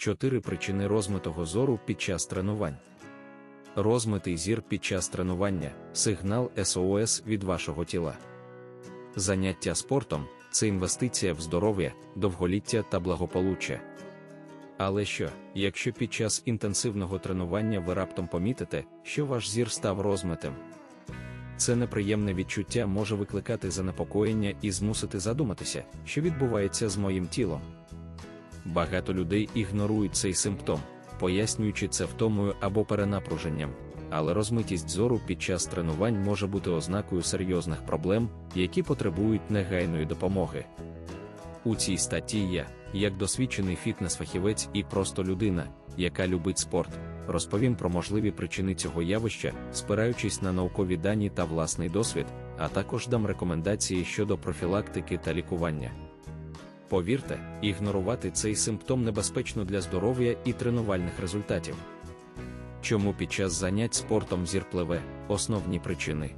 4 причини розмитого зору під час тренувань. Розмитий зір під час тренування сигнал СОС від вашого тіла. Заняття спортом це інвестиція в здоров'я, довголіття та благополуччя. Але що, якщо під час інтенсивного тренування ви раптом помітите, що ваш зір став розмитим? Це неприємне відчуття може викликати занепокоєння і змусити задуматися, що відбувається з моїм тілом. Багато людей ігнорують цей симптом, пояснюючи це втомою або перенапруженням, але розмитість зору під час тренувань може бути ознакою серйозних проблем, які потребують негайної допомоги. У цій статті я, як досвідчений фітнес-фахівець і просто людина, яка любить спорт, розповім про можливі причини цього явища, спираючись на наукові дані та власний досвід, а також дам рекомендації щодо профілактики та лікування. Повірте, ігнорувати цей симптом небезпечно для здоров'я і тренувальних результатів. Чому під час занять спортом зір пливе основні причини?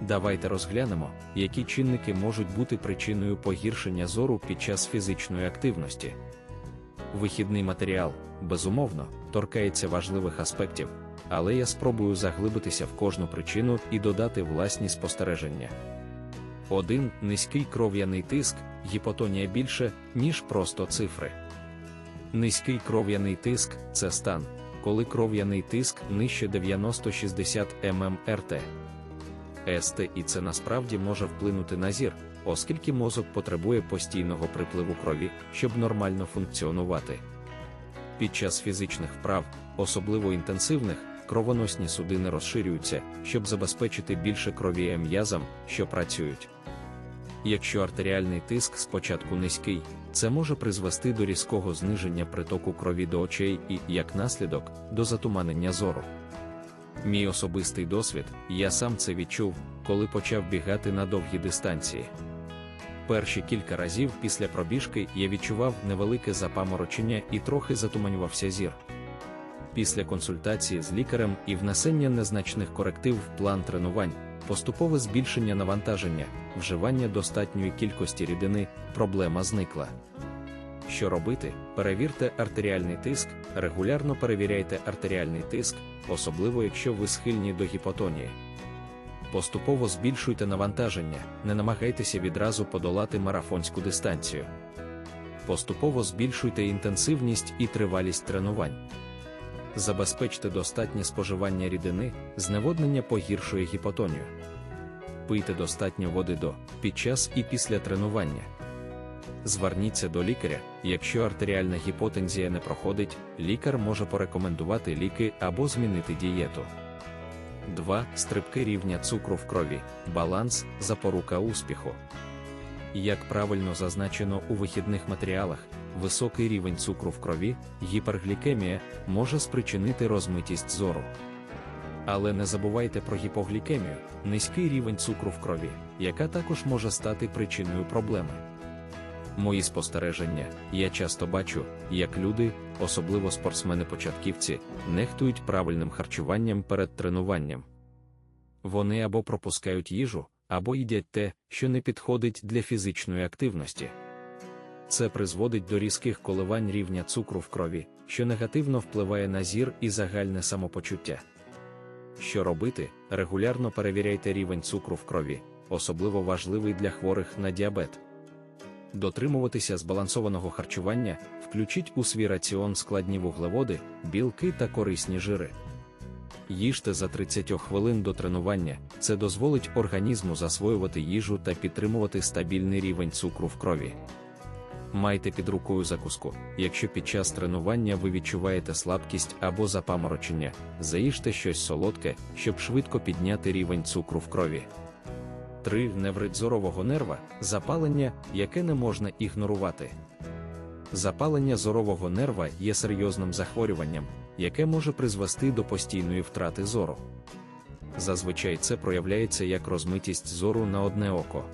Давайте розглянемо, які чинники можуть бути причиною погіршення зору під час фізичної активності. Вихідний матеріал, безумовно, торкається важливих аспектів, але я спробую заглибитися в кожну причину і додати власні спостереження. 1. Низький кров'яний тиск, гіпотонія більше, ніж просто цифри. Низький кров'яний тиск це стан, коли кров'яний тиск нижче 90-60 ммрт. СТ і це насправді може вплинути на зір, оскільки мозок потребує постійного припливу крові, щоб нормально функціонувати. Під час фізичних вправ, особливо інтенсивних, кровоносні судини розширюються, щоб забезпечити більше крові м'язам, що працюють. Якщо артеріальний тиск спочатку низький, це може призвести до різкого зниження притоку крові до очей і, як наслідок, до затуманення зору. Мій особистий досвід, я сам це відчув, коли почав бігати на довгі дистанції. Перші кілька разів після пробіжки я відчував невелике запаморочення і трохи затуманювався зір. Після консультації з лікарем і внесення незначних коректив в план тренувань, поступове збільшення навантаження, вживання достатньої кількості рідини, проблема зникла. Що робити? Перевірте артеріальний тиск, регулярно перевіряйте артеріальний тиск, особливо якщо ви схильні до гіпотонії. Поступово збільшуйте навантаження, не намагайтеся відразу подолати марафонську дистанцію. Поступово збільшуйте інтенсивність і тривалість тренувань. Забезпечте достатнє споживання рідини, зневоднення погіршує гіпотонію. Пийте достатньо води до, під час і після тренування. Зверніться до лікаря, якщо артеріальна гіпотензія не проходить, лікар може порекомендувати ліки або змінити дієту. 2. Стрибки рівня цукру в крові, баланс, запорука успіху. Як правильно зазначено у вихідних матеріалах, високий рівень цукру в крові, гіперглікемія, може спричинити розмитість зору. Але не забувайте про гіпоглікемію, низький рівень цукру в крові, яка також може стати причиною проблеми. Мої спостереження, я часто бачу, як люди, особливо спортсмени-початківці, нехтують правильним харчуванням перед тренуванням. Вони або пропускають їжу, або їдять те, що не підходить для фізичної активності. Це призводить до різких коливань рівня цукру в крові, що негативно впливає на зір і загальне самопочуття. Що робити, регулярно перевіряйте рівень цукру в крові, особливо важливий для хворих на діабет. Дотримуватися збалансованого харчування, включіть у свій раціон складні вуглеводи, білки та корисні жири. Їжте за 30 хвилин до тренування, це дозволить організму засвоювати їжу та підтримувати стабільний рівень цукру в крові. Майте під рукою закуску, якщо під час тренування ви відчуваєте слабкість або запаморочення, заїжте щось солодке, щоб швидко підняти рівень цукру в крові. 3. Неврит зорового нерва запалення, яке не можна ігнорувати. Запалення зорового нерва є серйозним захворюванням, яке може призвести до постійної втрати зору. Зазвичай це проявляється як розмитість зору на одне око.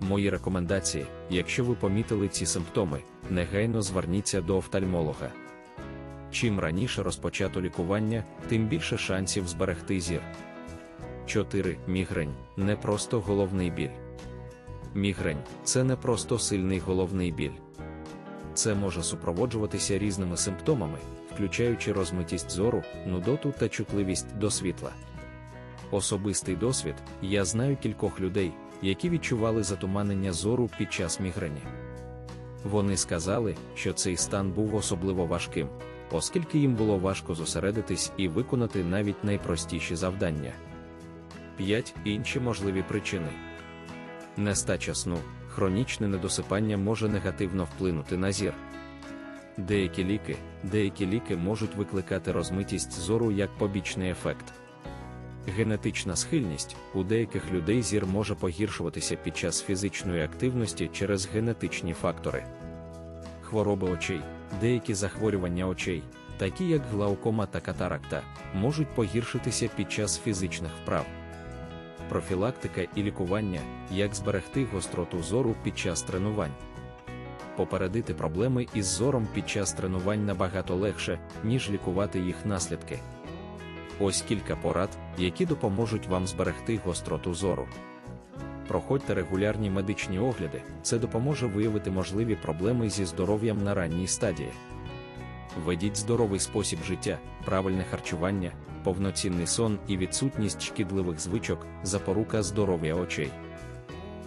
Мої рекомендації, якщо ви помітили ці симптоми, негайно зверніться до офтальмолога. Чим раніше розпочато лікування, тим більше шансів зберегти зір. 4. Мігрень не просто головний біль. Мігрень це не просто сильний головний біль. Це може супроводжуватися різними симптомами, включаючи розмитість зору, нудоту та чутливість до світла. Особистий досвід я знаю кількох людей, які відчували затуманення зору під час мігрені. Вони сказали, що цей стан був особливо важким, оскільки їм було важко зосередитись і виконати навіть найпростіші завдання. 5. Інші можливі причини. Нестача сну, хронічне недосипання може негативно вплинути на зір. Деякі ліки, деякі ліки можуть викликати розмитість зору як побічний ефект. Генетична схильність у деяких людей зір може погіршуватися під час фізичної активності через генетичні фактори. Хвороби очей, деякі захворювання очей, такі як глаукома та катаракта, можуть погіршитися під час фізичних вправ. Профілактика і лікування, як зберегти гостроту зору під час тренувань. Попередити проблеми із зором під час тренувань набагато легше, ніж лікувати їх наслідки. Ось кілька порад, які допоможуть вам зберегти гостроту зору. Проходьте регулярні медичні огляди, це допоможе виявити можливі проблеми зі здоров'ям на ранній стадії. Ведіть здоровий спосіб життя, правильне харчування, повноцінний сон і відсутність шкідливих звичок, запорука здоров'я очей.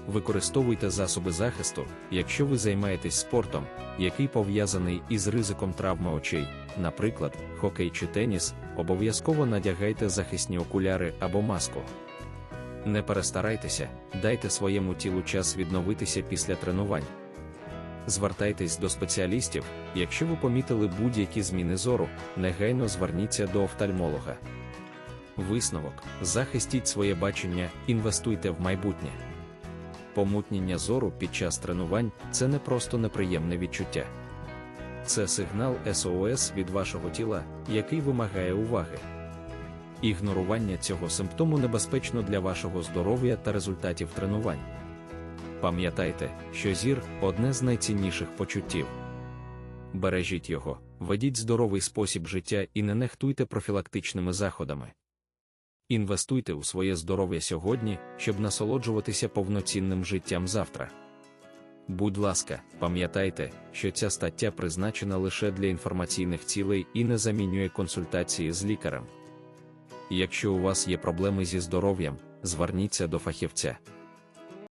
Використовуйте засоби захисту, якщо ви займаєтесь спортом, який пов'язаний із ризиком травми очей, наприклад, хокей чи теніс, обов'язково надягайте захисні окуляри або маску. Не перестарайтеся, дайте своєму тілу час відновитися після тренувань. Звертайтесь до спеціалістів, якщо ви помітили будь-які зміни зору, негайно зверніться до офтальмолога. Висновок: захистіть своє бачення, інвестуйте в майбутнє. Помутнення зору під час тренувань це не просто неприємне відчуття. Це сигнал СОС від вашого тіла, який вимагає уваги. Ігнорування цього симптому небезпечно для вашого здоров'я та результатів тренувань. Пам'ятайте, що зір одне з найцінніших почуттів. Бережіть його, ведіть здоровий спосіб життя і не нехтуйте профілактичними заходами. Інвестуйте у своє здоров'я сьогодні, щоб насолоджуватися повноцінним життям завтра. Будь ласка, пам'ятайте, що ця стаття призначена лише для інформаційних цілей і не замінює консультації з лікарем. Якщо у вас є проблеми зі здоров'ям, зверніться до фахівця.